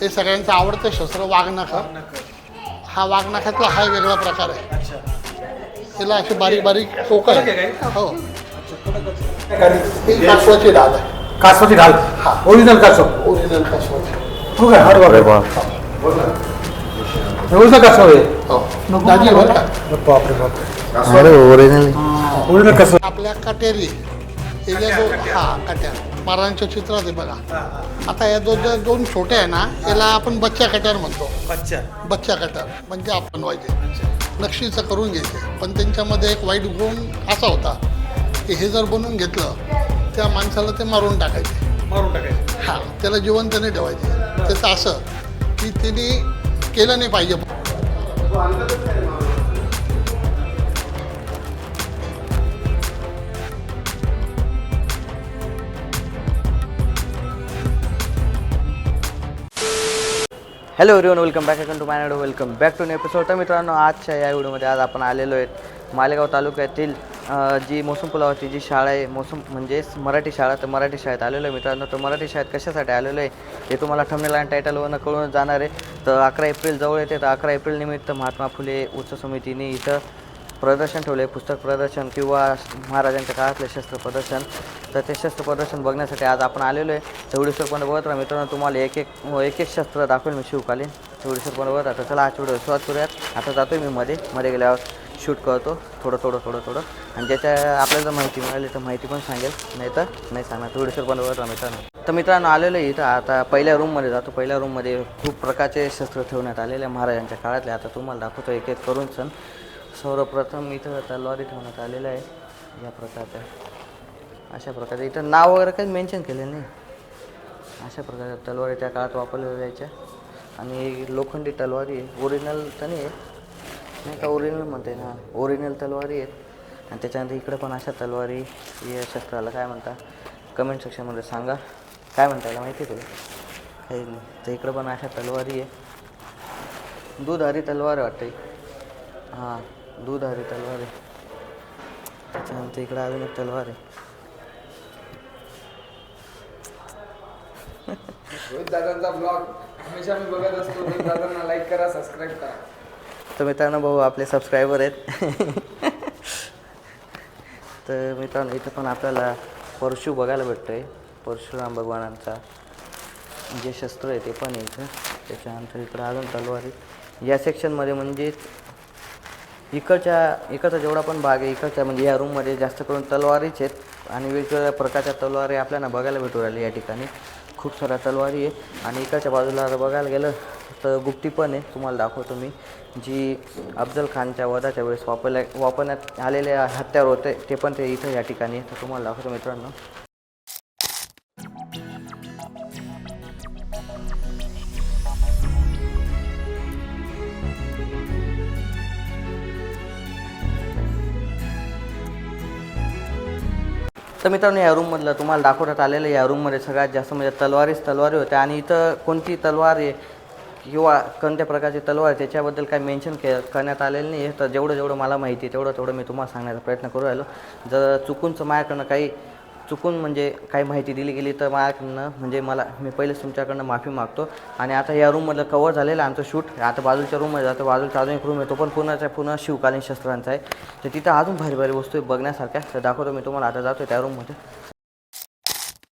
हे सगळ्यांचं आवडतं शस्त्र वाघनाखं हा वाघनाखातला हा वेगळा प्रकार आहे. अच्छा. त्याला अशी बारीक बारीक टोक कडक आहे? हो? ही. कासवाची डाळ आहे कासवाची ढाल ओरिजिनल कासव? ओरिजिनल कासवाची. हो काय हर अरे बाबा वा एवढं कासव आहे. हो. दाजी बरं का? बापरे बापरे. अरे ओरिजिनल ओरिजिनल कासव. आपल्या कटेरी. हे हा कट्यार. महाराजांच्या चित्रात आहे बघा. आता या दोन ज्या दोन छोट्या आहे ना याला आपण बच्चा कट्यार म्हणतो. अच्छा बच्चा कट्यार म्हणजे आपण व्हायचे नक्षीचं करून घ्यायचे. पण त्यांच्यामध्ये एक वाईट गुण असा होता की हे जर बनवून घेतलं त्या माणसाला ते मारून टाकायचे. मारून टाकायचं. हा त्याला जिवंत नाही ठेवायचे. त्याचं असं की त्यांनी केलं नाही पाहिजे. हॅलो एव्हरीवन वेलकम बॅक अकन to my welcome back to episode तर मित्रांनो आजच्या या व्हिडिओमध्ये आज आपण आलेलो आहेत मालेगाव तालुक्यातील जी मोसम पुलावरची जी शाळा आहे मोसम म्हणजेच मराठी शाळा तर मराठी शाळेत आलेलो आहे मित्रांनो. तर मराठी शाळेत कशासाठी आलेलो आहे हे तुम्हाला ठमनेल आणि टायटलवरनं कळून जाणार आहे. तर अकरा एप्रिल जवळ येते तर अकरा एप्रिल निमित्त महात्मा फुले उच्च समितीने इथं प्रदर्शन ठेवले पुस्तक प्रदर्शन किंवा महाराजांच्या काळातले शस्त्र प्रदर्शन. तर ते शस्त्र प्रदर्शन बघण्यासाठी आज आपण आलेलो आहे. चौडीसरपर्यंत बघत राहा. मित्रांनो तुम्हाला एक एक एक एक शस्त्र दाखवेल मी शिवकालीन. चौडीसरपर्यंत बघत आता चला आज व्हिडिओ सुरुवात करूयात. आता जातो मी मध्ये. मध्ये गेल्यावर शूट करतो. थोडं थोडं थोडं थोडं. आणि ज्याच्या आपल्याला जर माहिती मिळाली तर माहिती पण सांगेल. नाही तर नाही सांगणार चौडीसरपर्यंत बघत राहा मित्रांनो. तर मित्रांनो आलेलो आहे इथं. आता पहिल्या रूममध्ये जातो. पहिल्या रूममध्ये खूप प्रकारचे शस्त्र ठेवण्यात आलेले महाराजांच्या काळातले. आता तुम्हाला दाखवतो. एक एक करून सण. सर्वप्रथम इथं तलवारी ठेवण्यात आलेलं आहे. या प्रकारच्या अशा प्रकारे इथं नाव वगैरे काही मेन्शन केलं नाही. अशा प्रकारे तलवारी त्या काळात वापरल्या जायच्या. आणि लोखंडी तलवारी आहे ओरिजिनल तर नाही आहे नाही का ओरिजिनल म्हणते ना? ओरिजिनल तलवारी आहेत. आणि त्याच्यानंतर इकडं पण अशा तलवारी या शस्त्राला काय म्हणता? कमेंट सेक्शनमध्ये सांगा. काय म्हणता याला माहिती आहे तुला काही नाही. तर इकडं पण अशा तलवारी आहे. दुधारी तलवार आहे वाटते हां. दूधारी तलवार आहे त्याच्यानंतर इकडं अजून एक तलवार आहे रोहित दादांचा ब्लॉग हमेशा मी बघत असतो. रोहित दादांना लाईक करा सबस्क्राईब करा. तर मित्रांनो भाऊ आपले सबस्क्रायबर आहेत. तर मित्रांनो इथं पण आपल्याला परशु बघायला भेटतं आहे परशुराम भगवानांचा जे शस्त्र आहे ते पण आहे इथं. त्याच्यानंतर इकडं अजून तलवारी या सेक्शनमध्ये म्हणजे इकडच्या इकडचा जेवढा पण भाग आहे इकडच्या म्हणजे या रूममध्ये जास्त करून तलवारीच आहेत. आणि वेगवेगळ्या प्रकारच्या तलवारी आपल्याला बघायला भेटू राहिली या ठिकाणी. खूप साऱ्या तलवारी आहे आणि इकडच्या बाजूला जर बघायला गेलं तर गुप्ती पण आहे. तुम्हाला दाखवतो मी. जी अफजल खानच्या वधाच्या वेळेस वापरल्या वापरण्यात आलेले हत्यार होते ते पण ते इथं या ठिकाणी तर तुम्हाला दाखवतो मित्रांनो. तर मित्रांनो या रूममधलं तुम्हाला दाखवण्यात आलेलं या रूममध्ये सगळ्यात जास्त म्हणजे तलवारीच तलवारी होत्या आणि इथं कोणती तलवार आहे? किंवा कोणत्या प्रकारची तलवार त्याच्याबद्दल काही मेन्शन के करण्यात आलेलं नाही आहे. तर जेवढं जेवढं मला माहिती आहे तेवढं तेवढं मी तुम्हाला सांगण्याचा प्रयत्न करू राहिलो. जर चुकूनचं माझ्याकडनं काही चुकून म्हणजे काही माहिती दिली गेली तर माझ्याकडनं म्हणजे मला मी पहिलेच तुमच्याकडनं माफी मागतो. आणि आता या रूममधलं कवर झालेलं आमचं शूट आता बाजूच्या रूममध्ये जातो बाजूचा अजून एक रूम आहे तो पण पुन्हाचा पुन्हा शिवकालीन शस्त्रांचा आहे. तर तिथं अजून भारी भारी वस्तू आहे बघण्यासारख्या. तर दाखवतो मी तुम्हाला आता जातो त्या रूममध्ये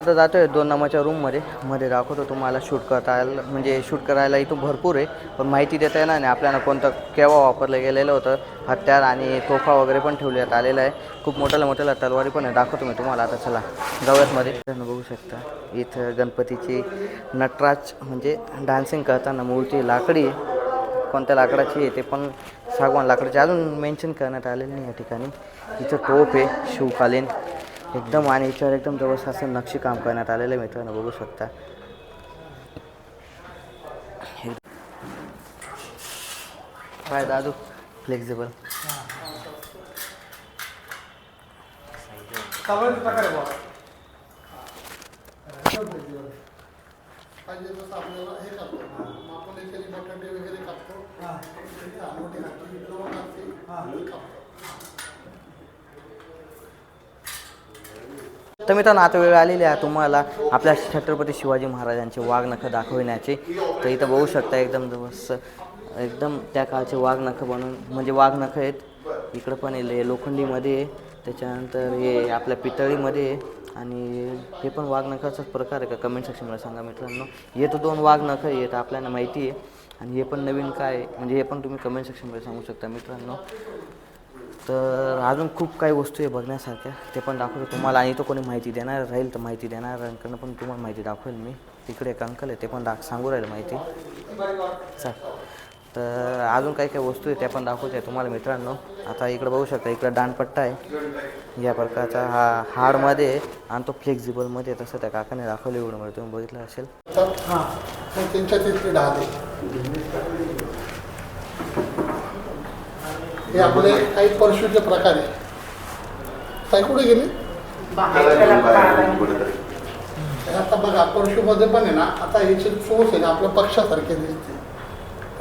आता जातो आहे दोन नंबरच्या रूममध्ये मध्ये. दाखवतो तुम्हाला शूट करता आलं म्हणजे शूट करायला इथून भरपूर आहे. पण माहिती देता येणार नाही. आपल्याला कोणतं केव्हा वापरलं गेलेलं होतं हत्यार आणि तोफा वगैरे पण ठेवण्यात आलेला आहे. खूप मोठ्याला मोठ्याला तलवारी पण आहे. दाखवतो मी तुम्हाला आता. चला गवतमध्ये बघू शकता इथं गणपतीची नटराज म्हणजे डान्सिंग करताना मूर्ती लाकडी आहे. कोणत्या लाकडाची आहे ते पण सागवान लाकडाची अजून मेन्शन करण्यात आलेलं नाही या ठिकाणी. इथं टोप आहे शिवकालीन. एकदम आणि याच्यावर एकदम जवळपास असं नक्षी काम करण्यात आलेलं आहे मित्रांनो बघू शकता. काय दादू फ्लेक्झिबल तलवारीचा प्रकार आहे बाबा पाहिजे तसं आपल्याला हे करतो आपण एखादी बटाटे वगैरे कापतो मोठी घातली किंवा कापते कापतो तर मित्रांनो आता वेळ आलेली आहे तुम्हाला. आपल्या छत्रपती शिवाजी महाराजांचे वाघनखं दाखविण्याचे. तर इथं बघू शकता एकदम जबरदस्त एकदम त्या काळचे वाघनखं बनवून म्हणजे वाघनखं आहेत. इकडं पण येले लोखंडीमध्ये आहे. त्याच्यानंतर हे आपल्या पितळीमध्ये आहे. आणि हे पण वाघनखाचाच प्रकार आहे का? कमेंट सेक्शनमध्ये सांगा मित्रांनो. हे तर दोन वाघनखं आहेत आपल्याला माहिती आहे. आणि हे पण नवीन काय आहे, म्हणजे हे पण तुम्ही कमेंट सेक्शनमध्ये सांगू शकता मित्रांनो. तर अजून खूप काही वस्तू आहे बघण्यासारख्या ते पण दाखवतो तुम्हाला. आणि तो कोणी माहिती देणार राहील तर माहिती देणाऱ्यांकडनं पण तुम्हाला माहिती दाखवेल मी. तिकडे एक अंकल आहे ते पण दाख सांगू राहील माहिती. चल. तर अजून काही काही वस्तू आहे त्या पण दाखवते तुम्हाला मित्रांनो. आता इकडे बघू शकता इकडं दानपट्टा आहे. या प्रकारचा हा हार्डमध्ये आहे आणि तो फ्लेक्झिबलमध्ये तसं त्या काकाने दाखवलं एवढं तुम्ही बघितलं असेल तर मग त्यांच्या तिथली डाळ आहे हे आपले काही परशुचे प्रकार आहे ताई कुठे गेली? आता बघा परशुमध्ये पण आहे ना आता ह्याचे चोच आहे ना आपल्या पक्षासारखे दिसते.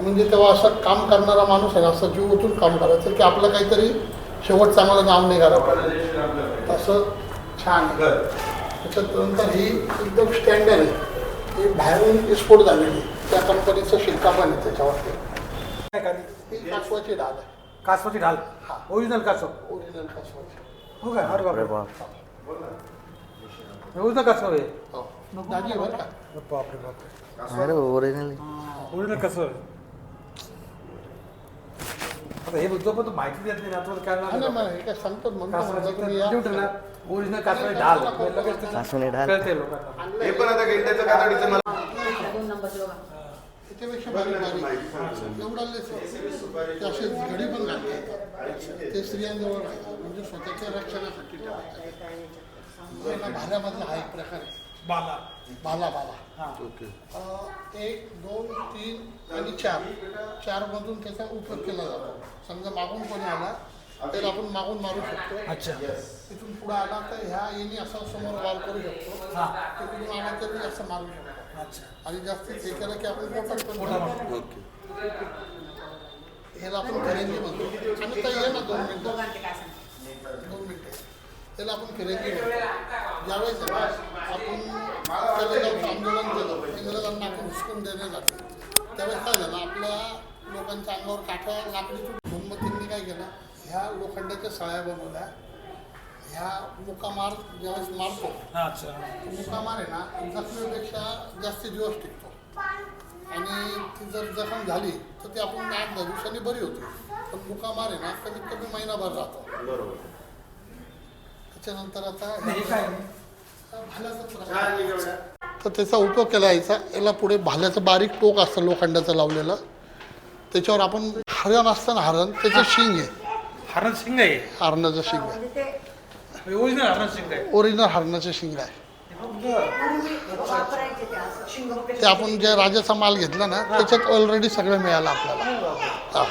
म्हणजे तेव्हा असं काम करणारा माणूस आहे ना असं जीव ओतून काम करायचं की आपलं काहीतरी शेवट चांगलं नाव निघालं पाहिजे. तसं छान त्याच्यानंतर ही एकदम स्टँडर्ड आहे. ही बाहेरून एक्सपोर्ट झालेली. त्या कंपनीचं शिक्का पण आहे त्याच्यावरती. कासवाची डाळ आहे. कासवाची ढाल. ओरिजिनल कासव. ओरिजिनल कासवाची. हो काय? अरे अरे बापरे बाप ओरिजिनल कासव आहे. हो. बरं का? बापरे बापरे. अरे ओरिजिनल ओरिजिनल कासव आहे. आता हे जो पण माहिती देत नाही ना काय हा लागलं? नाही मला हे काय सांगतात म्हणतो म्हणलं तुम्ही या. कासवाची ना ओरिजिनल कासवाची ढाल. लगेच ते कासवने ढाल. कळते लोकांना. हे पण आता गेंड्याचं कातडीचं मला त्याच्यापेक्षा बारीक बारीक एवढा लेस ते असे घडी पण घालता येतात ते. स्त्रियांजवळ राहतात. म्हणजे स्वतःच्या रक्षणासाठी ठेवायचं भाल्यामधला हा एक प्रकार आहे. बाला. भाला भाला हा. अं, एक दोन तीन आणि चार. चार मधून त्याचा उपयोग केला जातो. समजा मागून कोणी आला तर आपण मागून मारू शकतो. अच्छा. तिथून पुढे आला तर ह्या येणी असा समोर वार करू शकतो. हा. तिकडून आला तरी असं मारू शकतो. आणि जास्तीत हे केलं की आपण मोठा. माणूस. ह्याला आपण फिरंगी म्हणतो आणि तर ये ना दोन मिनिटं दोन मिनिटं त्याला आपण फिरंगी म्हणतो ज्यावेळेस आपण जाऊन आंदोलन केलं इंग्रजांना आपण हुसकून देण्यात आले त्यावेळेस काय झालं आपल्या लोकांच्या अंगावर काठ्या लाकडी त्यांनी काय केलं ह्या लोखंडाच्या सळ्या बनवल्या ह्या मुकामार ज्यावेळेस मारतो हा, अच्छा. मुकामार आहे ना जखमेपेक्षा जास्त दिवस टिकतो. आणि ती जर जखम झाली तर ती आपण आठ दहा दिवसांनी बरी होते. पण मुकामार आहे ना कमीत कमी महिनाभर राहतो. बरोबर. त्याच्यानंतर आता हे भाल्याचा. तर त्याचा उपयोग केला यायचा. याला पुढे भाल्याचं बारीक टोक असतं लोखंडाचं लावलेलं. त्याच्यावर आपण हरण असतं ना हरण त्याचं शिंग आहे. हरण सिंग आहे. हरणाचं शिंग आहे. ओरिजिनल आहे हरणाचं शिंग आहे ते आपण जे राजाचा माल घेतला ना त्याच्यात ऑलरेडी सगळं मिळालं आपल्याला. हा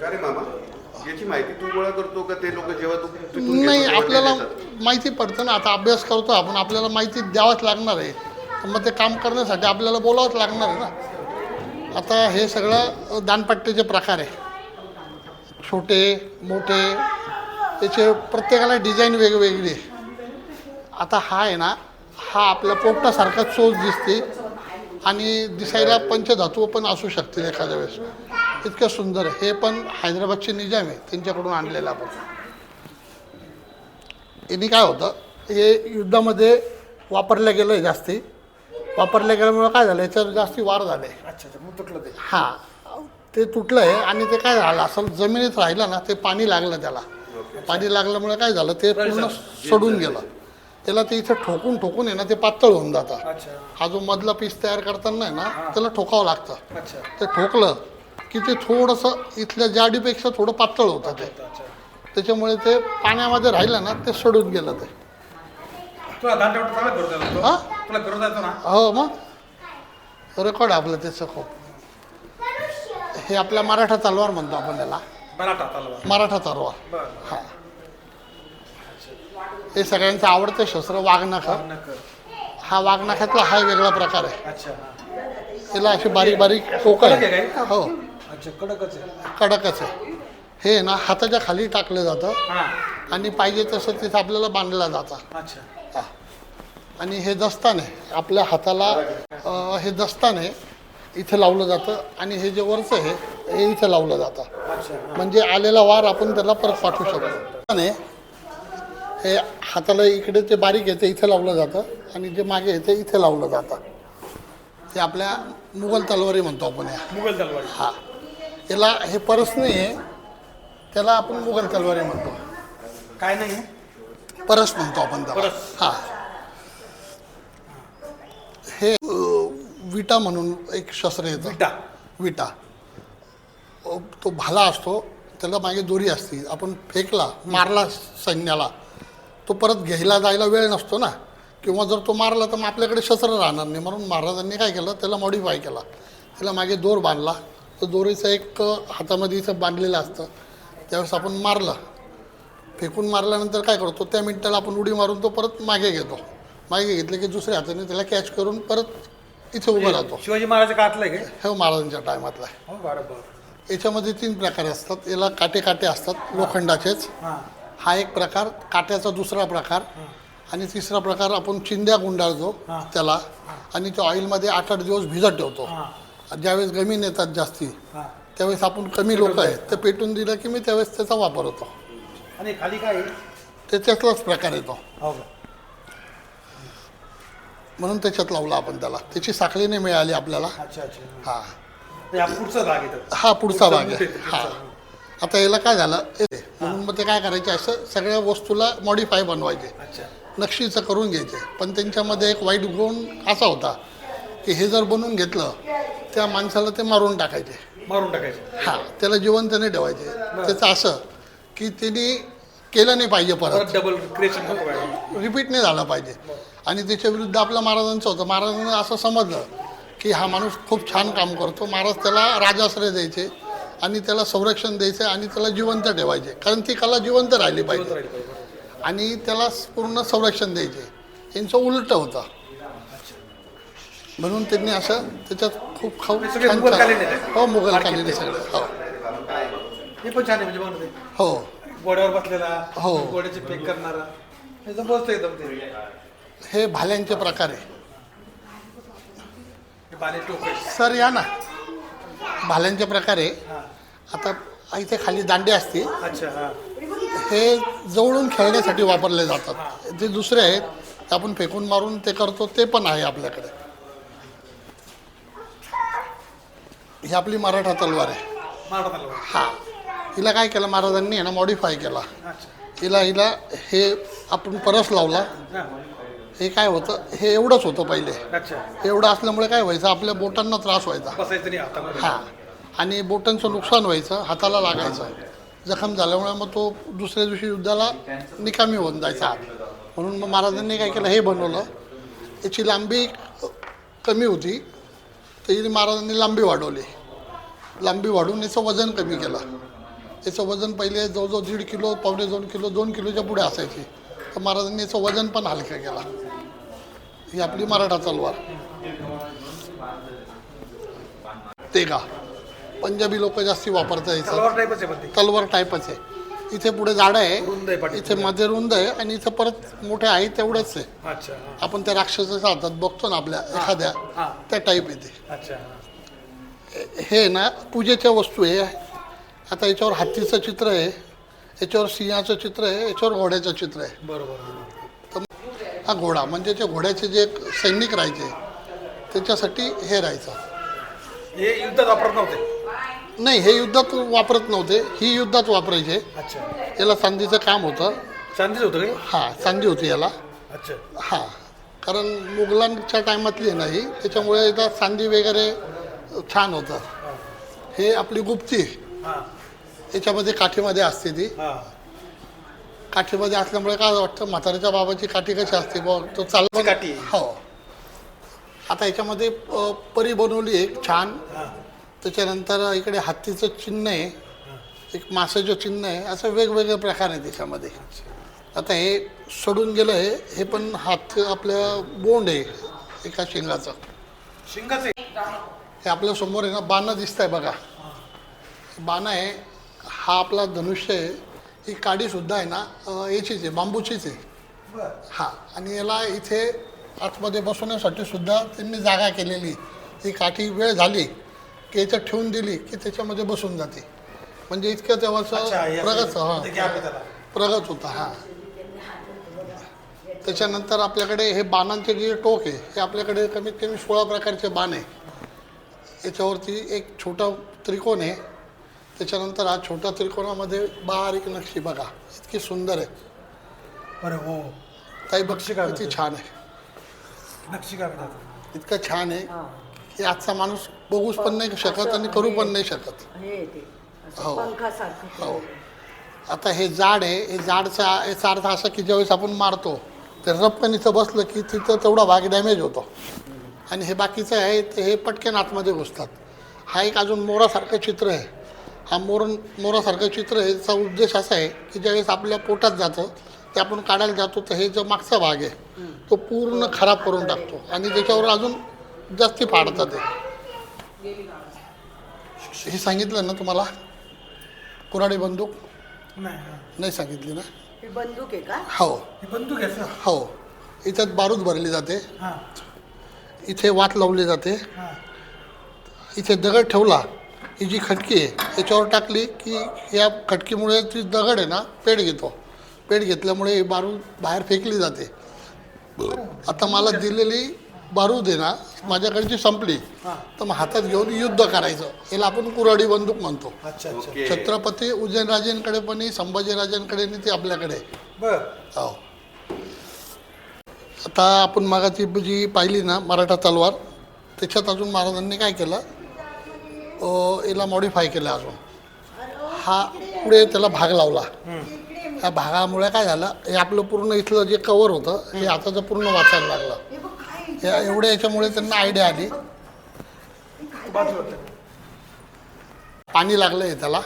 का रे मामा? याची माहिती तू गोळा करतो का ते लोक जेव्हा तू तिथून नाही आपल्याला देतात? माहिती पडतं ना आता अभ्यास करतो आपण आपल्याला माहिती द्यावंच लागणार आहे. तर मग ते काम करण्यासाठी आपल्याला बोलावंच लागणार आहे ना. आता हे सगळं दानपट्टीचे प्रकार आहे. छोटे मोठे त्याचे प्रत्येकाला डिझाईन वेगवेगळी आहे. आता हा आहे ना हा आपल्या पोपटासारखा चोच दिसते आणि दिसायला पंचधातू पण असू शकतील एखाद्या वेळेस. इतकं सुंदर आहे. हे पण हैदराबादचे निजाम आहे. त्यांच्याकडून आणलेलं आपण. यांनी काय होतं हे युद्धामध्ये वापरलं गेलं आहे जास्ती. वापरल्या गेल्यामुळं काय झालं याच्यावर जास्ती वार झाले. अच्छा तुटलं ते. हां. ते तुटलं आहे आणि ते काय झालं असं जमिनीत राहिलं ना ते पाणी लागलं त्याला. पाणी लागल्यामुळे काय झालं ते पूर्ण सडून गेलं. त्याला ते इथं ठोकून ठोकून आहे ना ते पातळ होऊन जातं. हा जो मधला पीस तयार करताना आहे ना त्याला ठोकावं लागतं. ते ठोकलं की ते थोडंसं इथल्या जाडीपेक्षा थोडं पातळ होतं ते. त्याच्यामुळे ते पाण्यामध्ये राहिलं ना ते सडून गेलं ते. हा? मग. रेकॉर्ड आपलं त्याचं खूप. हे आपला मराठा तलवार म्हणतो आपण त्याला. मराठा तलवार. मराठा तलवार. हा. हे सगळ्यांचं आवडतं शस्त्र वाघनख हा वाघनखातला हा वेगळा प्रकार आहे. अच्छा. त्याला अशी बारीक बारीक टोकं आहे? हो. अच्छा कडकच आहे. कडकच आहे. हे ना हाताच्या खाली टाकलं जातं. आणि पाहिजे तसं तिथं आपल्याला बांधलं जातं. अच्छा. हा. आणि हे दस्तान आहे आपल्या हाताला हे दस्तान आहे इथं लावलं जातं. आणि हे जे वरचं आहे हे इथं लावलं जातं. म्हणजे आलेला वार आपण त्याला परत पाठवू शकतो. हे हाताला इकडे ते बारीक आहे ते इथे लावलं जातं. आणि जे मागे आहे ते इथे लावलं जातं. हे आपल्या मुघल तलवारी म्हणतो आपण या. मुघल तलवारी. हा. याला हे परस नाही आहे त्याला आपण मुघल तलवारी म्हणतो. काय नाही? परस म्हणतो आपण त्याला. परस. हा. हे अ, विटा म्हणून एक शस्त्र येतं. विटा. विटा. अ, तो भाला असतो त्याला मागे दोरी असते. आपण फेकला मारला सैन्याला. तो परत घ्यायला जायला वेळ नसतो ना. किंवा जर तो मारला तर मग आपल्याकडे शस्त्र राहणार नाही. म्हणून महाराजांनी काय केलं? त्याला मॉडिफाय केला. त्याला मागे दोर बांधला. तर दोरीचं एक हातामध्ये इथं बांधलेलं असतं. त्यावेळेस आपण मारलं. फेकून मारल्यानंतर काय करतो? त्या मिनिटाला आपण उडी मारून तो परत मागे घेतो. मागे घेतले की दुसऱ्या हाताने त्याला कॅच करून परत इथे उभा राहतो. शिवाजी महाराज काटलंय काय हे महाराजांच्या टायमातला आहे. हो याच्यामध्ये तीन प्रकार असतात. याला काटे काटे असतात. लोखंडाचेच. हां एक प्रकार काट्याचा दुसरा प्रकार आणि तिसरा प्रकार आपण चिंध्या गुंडाळतो. त्याला आणि तो ऑइलमध्ये आठ आठ दिवस भिजत ठेवतो. ज्यावेळेस गमीन येतात जास्ती त्यावेळेस आपण कमी लोक आहेत. ते पेटून दिलं की मी त्यावेळेस त्याचा वापर होतो. आणि खाली काय? ते त्यातलाच प्रकार येतो. हो म्हणून त्याच्यात लावला आपण त्याला. त्याची साखळी नाही मिळाली आपल्याला. हा. पुढचा भाग हा पुढचा भाग आहे. हा. आता याला काय झालं? मग ते काय करायचे असं सगळ्या वस्तूला मॉडीफाय बनवायचे. नक्षीचं करून घ्यायचे. पण त्यांच्यामध्ये एक वाईट गुण असा होता की हे जर बनवून घेतलं त्या माणसाला ते मारून टाकायचे. मारून टाकायचं. हा त्याला जिवंत नाही ठेवायचे. त्याचं असं की त्यांनी केलं नाही पाहिजे परत. Double creation. रिपीट नाही झाला पाहिजे. आणि त्याच्या विरुद्ध आपल्या महाराजांचं होतं. महाराजांना असं समजलं की हा माणूस खूप छान काम करतो. महाराज त्याला राजाश्रय द्यायचे. आणि त्याला संरक्षण द्यायचे आणि त्याला जिवंत ठेवायचे कारण ती कला जिवंत राहिली पाहिजे. आणि त्याला पूर्ण संरक्षण द्यायचे यांचं उलट होतं. म्हणून त्यांनी असं त्याच्यात खूप खाऊ हे. हो मुघलकालीन सगळे. हो. हे पण छान आहे म्हणजे हो. बसलेला हो. घोड्याचे पेक करणारा. हे भाल्यांचे प्रकार आहे. हे आहे. सर या ना. भाल्यांचे प्रकार आहे आता इथे खाली दांडी असते हां. जवळून खेळण्यासाठी वापरले जातात. जे दुसरे आहेत ते आपण फेकून मारून ते करतो ते पण आहे आपल्याकडे. ही आपली मराठा तलवार आहे. हा. हिला काय केलं महाराजांनी ना मॉडिफाय केला. हिला हिला हे आपण परस लावला. हां हे काय होतं? हे एवढंच होतं पहिले. अच्छा. एवढं असल्यामुळे काय व्हायचं? आपल्या बोटांना त्रास व्हायचा. बसायचं नाही हातामध्ये. हा. आणि बोटांचं नुकसान व्हायचं हाताला लागायचं. जखम झाल्यामुळे मग तो दुसऱ्या दिवशी युद्धाला निकामी होऊन जायचा हात म्हणून मग महाराजांनी काय केलं? हे बनवलं. याची लांबी कमी होती. तर महाराजांनी लांबी वाढवली. लांबी वाढवून याचं वजन कमी केलं. याचं वजन पहिले जवळजवळ दीड किलो पावणे दोन किलो दोन किलोच्या पुढे असायची. तर महाराजांनी याचं वजन पण हलकं केलं. ही आपली मराठा तलवार. ते का? पंजाबी लोक जास्ती वापरतात तलवार टाईपच आहे इथे पुढे झाडं आहे. इथे मध्ये रुंद आहे आणि इथं परत मोठे आहे तेवढंच आहे. अच्छा आपण त्या राक्षसाच्या हातात बघतो ना आपल्या एखाद्या त्या टाईप येते. अच्छा हां. हे ना पूजेच्या वस्तू आहे. आता याच्यावर हत्तीचं चित्र आहे. याच्यावर सिंहाचं चित्र आहे. याच्यावर घोड्याचं चित्र आहे. बरोबर. हा घोडा म्हणजे ते घोड्याचे जे सैनिक राहायचे त्याच्यासाठी हे राहायचं. हे युद्धात वापरत नव्हते? नाही हे युद्धात वापरत नव्हते ही युद्धात वापरायचे. अच्छा. याला चांदीचं काम होतं. चांदीच होतं काय हा? चांदी होती याला. अच्छा. हा कारण मुघलांच्या टायमातली आहे ना ही त्याच्यामुळे इथं चांदी वगैरे छान होतं. हे. आपली गुप्ती हां. याच्यामध्ये काठीमध्ये असते ती. हां. काठीमध्ये असल्यामुळे काय वाटतं? म्हाताऱ्याच्या बाबाची काठी कशी असते बुवा तो चाल ती काठी. हो. आता याच्यामध्ये परी बनवली एक छान. त्याच्यानंतर इकडे हत्तीचं चिन्ह आहे. एक मासाचं चिन्ह आहे. असं वेगवेगळे प्रकार आहे त्याच्यामध्ये आता हे सोडून गेलं आहे. हे पण हात आपल्या बोंड आहे एका शेंगाचं. शिंगाच हे आपल्यासमोर आहे ना बाणं दिसत आहे बघा. बाणं आहे. हा आपला धनुष्य आहे. ही काडीसुद्धा आहे ना याचीच आहे बांबूचीच आहे. हा आणि याला इथे आतमध्ये बसवण्यासाठी सुद्धा त्यांनी जागा केलेली. ही काठी वेळ झाली की याच्यात ठेवून दिली की त्याच्यामध्ये बसून जाते. म्हणजे इतकं तेव्हाचं प्रगत हा. प्रगत होता हा. त्याच्यानंतर आपल्याकडे हे बाणांचे जे टोक आहे हे आपल्याकडे कमीत कमी सोळा प्रकारचे बाण आहे. याच्यावरती एक छोटा त्रिकोण आहे. त्याच्यानंतर हा छोट्या त्रिकोणामध्ये बारीक नक्षी बघा. इतकी सुंदर आहे. अरे हो. ताई बक्षी काय किती? छान आहे. नक्षी म्हणतात? इतकं छान आहे. की आजचा माणूस बघूच पण नाही शकत आणि करू पण नाही शकत. हे ते असं हो. पंखासारखं हो. आता हे झाड आहे. हे झाडचा याचा अर्थ असा की ज्यावेळेस आपण मारतो ते रपकन इथं बसलं की तिथं तेवढा भाग डॅमेज होतो. आणि हे बाकीचं आहे ते हे पटकन आतमध्ये घुसतात. हा एक अजून मोरासारखं चित्र आहे. हा मोर मोरासारखं चित्र आहे. याचा उद्देश असा आहे की ज्यावेळेस आपल्या पोटात जातं ते आपण काढायला जातो तर हे जो मागचा भाग आहे तो पूर्ण खराब करून टाकतो. आणि त्याच्यावर अजून जास्ती फाडतात ते हे सांगितलं ना तुम्हाला? कुराडी बंदूक? नाही. नाही सांगितली ना? ही बंदूक आहे का? हो. ही बंदूक आहे सर. हो. इथं बारूद भरली जाते. हां. इथे वात लावली जाते. हां. इथे दगड ठेवला ही जी खटकी आहे याच्यावर टाकली की या खटकीमुळे ती दगड आहे ना पेट घेतो. पेट घेतल्यामुळे ही बारूद बाहेर फेकली जाते. आता मला दिलेली बारूद आहे ना माझ्याकडची संपली. तर मग हातात घेऊन युद्ध करायचं. याला आपण कुराडी बंदूक म्हणतो. छत्रपती उदयनराजेंकडे पण संभाजीराजांकडे आणि ते आपल्याकडे हो. आता आपण मागाची जी पाहिली ना मराठा तलवार त्याच्यात अजून महाराजांनी काय केलं? याला मॉडीफाय केलं अजून. हा पुढे त्याला भाग लावला. त्या भागामुळे काय झालं हे आपलं पूर्ण इथलं जे कवर होतं हे आताचं पूर्ण वाचायला लागलं. या एवढ्या याच्यामुळे त्यांना आयडिया आली. पाणी लागलं आहे त्याला.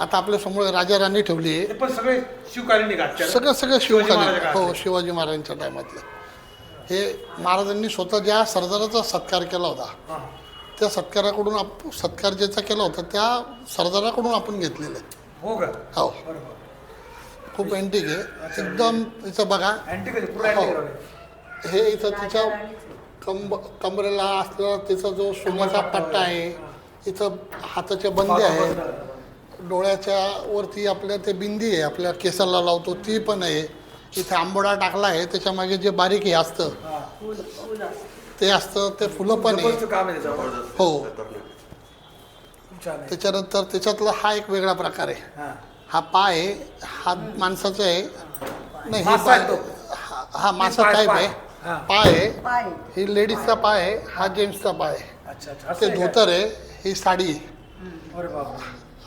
आता आपल्यासमोर राजा राणी ठेवली आहे. सगळे शिवकालीन सगळं शिवकालीन. हो. शिवाजी महाराजांच्या टायमातलं हे महाराजांनी स्वतः ज्या सरदाराचा सत्कार केला होता त्या सत्काराकडून आप सत्कार ज्याचा केला होता त्या सरदाराकडून आपण घेतलेलं आहे. हो का? हो. बरोबर. खूप अँटिक आहे. एकदम इथं बघा. अँटिक आहे हो. आहे. हे. इथं तिच्या कंब कमरेला असलेला तिचा जो सोन्याचा पट्टा आहे इथं हाताचे बंदे आहेत डोळ्याच्या वरती आपल्या ते बिंदी आहे आपल्या केसाला लावतो ती पण आहे. इथे आंबोडा टाकला आहे त्याच्यामागे जे बारीक हे असतं. हां. फुल फुल असतं ते असतं ते फुलं पण आहे. जबरदस्त काम आहे त्याच्यावर. हो. खूप छान आहे त्याच्यानंतर त्याच्यातला हा एक वेगळा प्रकार आहे. हां. हा पाय आहे हा माणसाचा आहे. नाही हे मासा पाय आहे तो. हा हा मासा पाय, टाईप पाय. आहे. हां. पाय आहे. पाय. ही लेडीजचा पाय आहे हा जेंट्सचा पाय आहे. अच्छा अच्छा. असं ते आहे का? धोतर आहे ही साडी आहे. अरे बाबा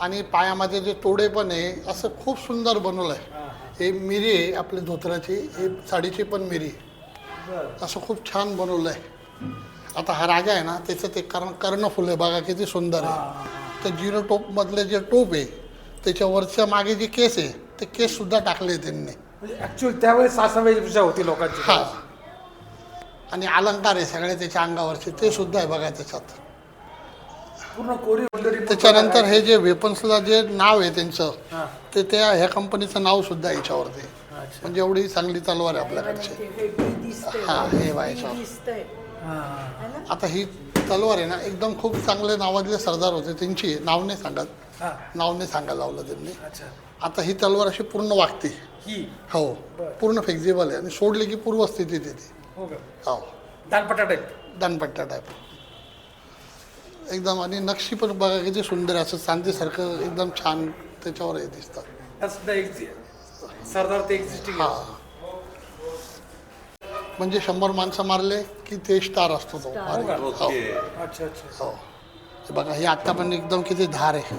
आणि पायामध्ये जे तोडे पण आहे असं खूप सुंदर बनवलं आहे. हां हे. मिरी आहे आपली धोतराची हे साडीची पण मिरी बर. असं खूप छान बनवलं आहे. आता हा राजा आहे ना त्याचं ते कर्ण कर्णफुल आहे बघा किती सुंदर आहे. तर जिरो टोपमधले जे टोप आहे त्याच्या वरच्या मागे जे केस आहे ते केससुद्धा टाकले त्यांनी. म्हणजे ऍक्च्युअली त्यावेळेस सासा वेशभूषा होती लोकांची. हा. आणि अलंकार आहे सगळे त्याच्या अंगावरचे ते सुद्धा आहे बघा त्याच्यात. पूर्ण कोरी वगैरे त्याच्यानंतर हे जे वेपन्सला जे नाव आहे त्यांचं ते त्या ह्या कंपनीचं नाव सुद्धा याच्यावरती म्हणजे एवढी चांगली तलवार आहे आपल्याकडची. हा, हे हेवी आता ही तलवार आहे ना एकदम खूप चांगले नावाजले सरदार होते त्यांची नाव नाही सांगत. नाव नाही सांगायला लावलं त्यांनी. आता ही तलवार अशी पूर्ण वागते. ही? हो. पूर्ण फ्लेक्झिबल आहे आणि सोडली की पूर्व स्थितीत येते. हो हो. दानपट्टा टाईप दानपट्टा टाईप एकदम आणि नक्षी पण बघा किती सुंदर असं चांदीसारखं एकदम छान त्याच्यावर हे दिसतात. सरदार ते एक्झिस्टिंग हा. म्हणजे शंभर माणसं मारले की ते स्टार असतो तो. हो? हो ओके. अच्छा अच्छा. हो. हे बघा हे आता पण एकदम किती धार आहे.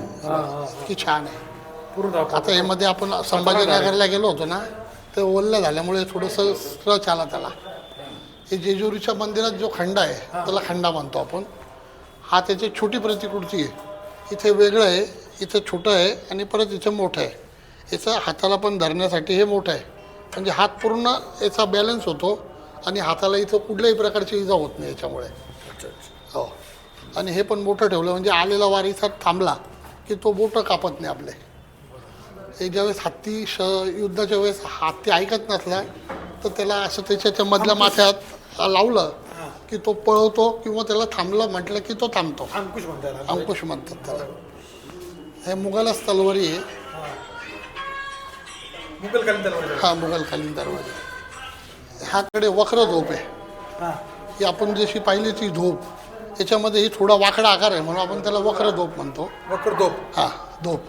किती छान आहे. पूर्ण दाखव आता यामध्ये आपण संभाजीनगरला गेलो होतो ना ते ओल्लं झाल्यामुळे थोडंसं स्ट्रच आला त्याला. हे जेजुरीच्या मंदिरात जो खंड आहे त्याला खंडा म्हणतो आपण. हा त्याची छोटी प्रतिकृती आहे. इथे वेगळं आहे इथे छोटं आहे आणि परत इथे मोठं आहे. याचं हाताला पण धरण्यासाठी हे मोठं आहे. म्हणजे हात पूर्ण याचा बॅलन्स होतो. आणि हाताला इथं कुठल्याही प्रकारची इजा होत नाही याच्यामुळे. हो. आणि हे पण मोठं ठेवलं म्हणजे आलेला वार इथं थांबला की तो बोटं कापत नाही आपले. हे ज्यावेळेस हत्ती श युद्धाच्या वेळेस हत्ती ऐकत नसला तर त्याला असं त्याच्या मधल्या माथ्यात लावलं की तो पळवतो किंवा त्याला थांबलं म्हटलं की तो थांबतो. अंकुश म्हणतात अंकुश म्हणतात त्याला. हे मुघलच तलवारी आहे. मुघल कालीन तलवार हा मुघलकालीन दरवाजा ह्याकडे वक्र झोप आहे. हा. ही आपण जशी पाहिली ती झोप त्याच्यामध्ये ही थोडा वाकडा आकार आहे म्हणून आपण त्याला वक्र झोप म्हणतो. वक्र दोप हा झोप.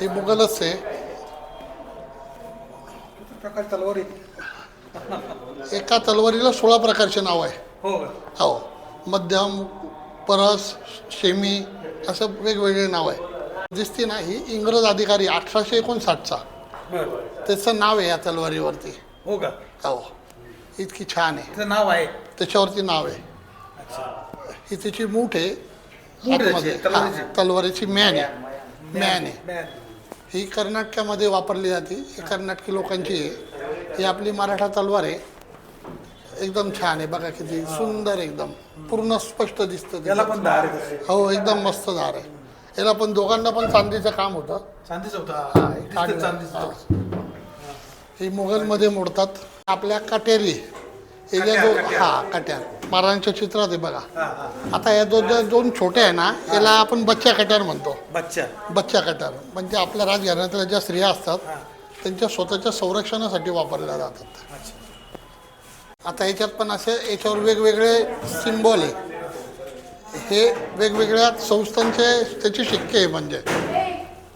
ही मुघलच आहे. प्रकार तलवारी? एका तलवारीला सोळा प्रकारचे नाव आहे. हो. का हो. मध्यम परस शेमी असं वेगवेगळे नाव आहे. दिसते ना ही इंग्रज अधिकारी अठराशे एकोणसाठचा. बरं. त्याचं नाव आहे या तलवारीवरती. हो का? हो इतकी छान आहे. त्याचं नाव आहे. त्याच्यावरती नाव आहे. ही त्याची मूठ आहे. मूठ आहे आतमध्ये. त्याची, तलवारीची. हा, तलवारीची मॅन आहे. मॅन आहे. मॅन ही कर्नाटकामध्ये वापरली जाते. ही कर्नाटकी लोकांची आहे. ही आपली मराठा तलवार आहे. एकदम छान आहे. बघा किती सुंदर एकदम. पूर्ण स्पष्ट दिसतं याला ते. पण दार आहे तसे हो एकदम मस्त दार आहे. याला पण दोघांना पण चांदीचं काम होतं. चांदीच होता. हा, हे दिसतं. चांदीचं. हा. ही मुघलमध्ये मोडतात. आपल्या काटेरी हे. हा कट्यार. महाराजांच्या चित्रात आहे बघा. आता या दोन दोन छोट्या आहे ना याला आपण बच्चा कट्यार म्हणतो. बच्चा. बच्चा कट्यार. म्हणजे आपल्या राजघराण्यातल्या ज्या स्त्रिया असतात त्यांच्या स्वतःच्या संरक्षणासाठी वापरल्या जातात. आता याच्यात पण असे याच्यावर वेगवेगळे सिम्बॉल आहे. हे वेगवेगळ्या संस्थांचे त्याचे शिक्के आहे म्हणजे.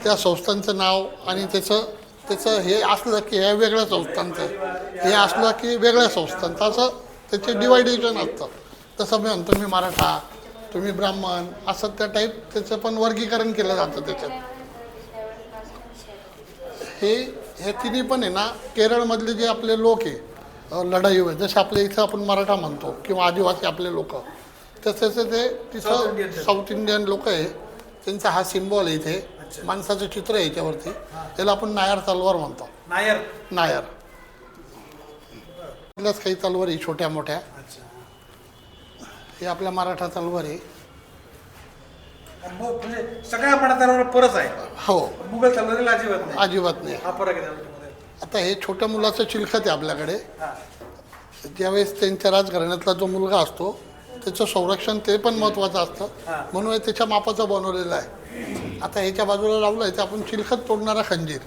त्या संस्थांचं नाव आणि त्याचं त्याचं हे असलं की हे वेगळ्या संस्थांचं हे असलं की वेगळ्या संस्थांचं असं त्याचे डिवायडेशन असतं. तसं मी म्हणतो मी मराठा तुम्ही ब्राह्मण असं त्या टाईप त्याचं पण वर्गीकरण केलं जातं त्याच्यात. हे हे तिन्ही पण आहे ना केरळमधले जे आपले लोक आहे लढाई जसे आपल्या इथं आपण मराठा म्हणतो किंवा आदिवासी आपले लोक तसेच ते तिथं साऊथ इंडियन लोक आहे त्यांचा हा सिम्बॉल आहे इथे. माणसाचं चित्र आहे याच्यावरती. त्याला आपण नायर तलवार म्हणतो. नायर. नायर. इथल्याच काही तलवारी छोट्या मोठ्या. हे आपल्या मराठा तलवार आहे. म्हणजे सगळ्या मराठा तलवार परच आहे. हो. मुघल तलवारीला अजिबात नाही. अजिबात नाही. हा फरक आहे त्यामध्ये. आता हे छोट्या मुलाचं चिलखत आहे आपल्याकडे. हा. ज्यावेळेस त्यांच्या राजघराण्यातला जो मुलगा असतो त्याचं संरक्षण ते पण महत्त्वाचं हा. असतं म्हणून हे त्याच्या मापाचा बनवलेला आहे. आता ह्याच्या बाजूला लावलं आहे ते आपण चिलखत तोडणारा खंजीर.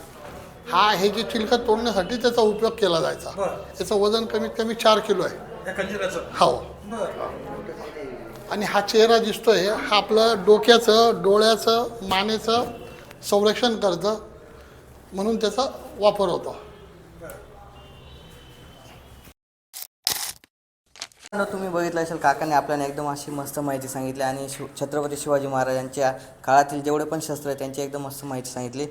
हा हे जे चिलखत तोडण्यासाठी त्याचा उपयोग केला जायचा. त्याचं वजन कमीत कमी चार किलो आहे. हो. आणि हा चेहरा दिसतोय हा आपलं डोक्याचं डोळ्याचं मानेचं संरक्षण करतं म्हणून त्याचा वापर होतो. तुम्ही बघितलं असेल काकाने आपल्याला एकदम अशी मस्त माहिती सांगितली आणि शिव छत्रपती शिवाजी महाराजांच्या काळातील जेवढे पण शस्त्र आहेत त्यांची एकदम मस्त माहिती सांगितली.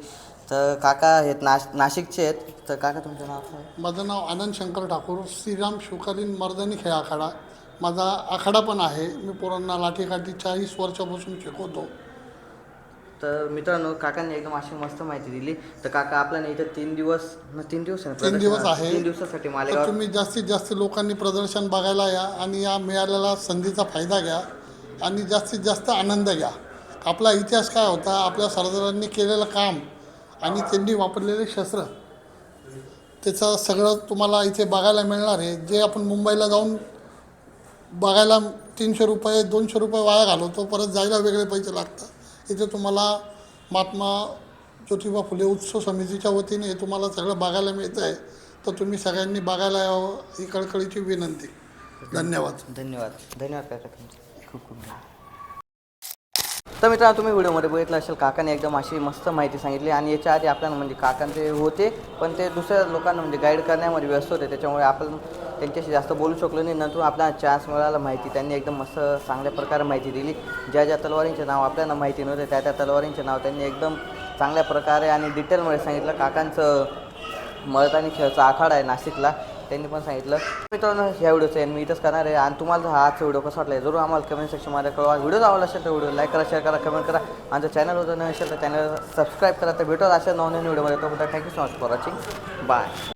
तर काका आहेत नाश नाशिकचे आहेत. तर काका तुमचं नाव काय माझं नाव आनंद शंकर ठाकूर श्रीराम शिवकालीन मर्दनी खेळ आखाडा. माझा आखाडा पण आहे. मी पोरांना लाठीकाठी चाळीस वर्षापासून शिकवतो. तर मित्रांनो काकांनी एकदम अशी मस्त माहिती दिली. तर काका आपल्याला इथं तीन दिवस न तीन दिवस आहे ना तीन दिवस प्रदर्शन? आहे. तीन दिवसासाठी तर मालेगाव तुम्ही जास्तीत जास्त लोकांनी प्रदर्शन बघायला या आणि या मिळालेल्या संधीचा फायदा घ्या आणि जास्तीत जास्त आनंद घ्या. आपला इतिहास काय होता? आपल्या सरदारांनी केलेलं काम आणि त्यांनी वापरलेले शस्त्र. त्याचं सगळं तुम्हाला इथे बघायला मिळणार आहे. जे आपण मुंबईला जाऊन बघायला तीनशे रुपये दोनशे रुपये वाया घालवतो परत जायला वेगळे पैसे लागतात. इथे तुम्हाला महात्मा ज्योतिबा फुले उत्सव समितीच्या वतीने हे तुम्हाला सगळं बघायला मिळतं आहे तर तुम्ही सगळ्यांनी बघायला यावं ही कळकळीची विनंती. धन्यवाद. धन्यवाद. धन्यवाद काका खूप खूप धन्यवाद. तर मित्रांनो तुम्ही व्हिडिओमध्ये बघितलं असेल काकाने एकदम अशी मस्त माहिती सांगितली आणि याच्या आधी आपल्याला म्हणजे काकांचे होते पण ते दुसऱ्या लोकांना म्हणजे गाईड करण्यामध्ये व्यस्त होते त्याच्यामुळे आपण त्यांच्याशी जास्त बोलू शकलो नाही. नंतर आपल्याला चान्स मिळाला माहिती त्यांनी एकदम मस्त चांगल्या प्रकारे माहिती दिली. ज्या ज्या तलवारींचे नाव आपल्याला माहिती नव्हते त्या त्या तलवारींचे नाव त्यांनी एकदम चांगल्या प्रकारे आणि डिटेलमध्ये सांगितलं. काकांचं मळतानी खेळचा आखाडा आहे नाशिकला. त्यांनी पण सांगितलं. मित्रांनो ह्या व्हिडिओचं एन मी इथंच करणार आहे. आणि तुम्हाला जर हा आजचा व्हिडिओ कसा वाटला जरूर आम्हाला कमेंट सेक्शनमध्ये कळवा. व्हिडिओ आवडला असेल तर व्हिडिओ लाईक करा शेअर करा कमेंट करा. आमच्या चॅनल जर नवीन असेल तर चॅनल सबस्क्राईब करा. तर भेटत अशा नवनवीन व्हिडिओमध्ये. तो thank you so much for watching bye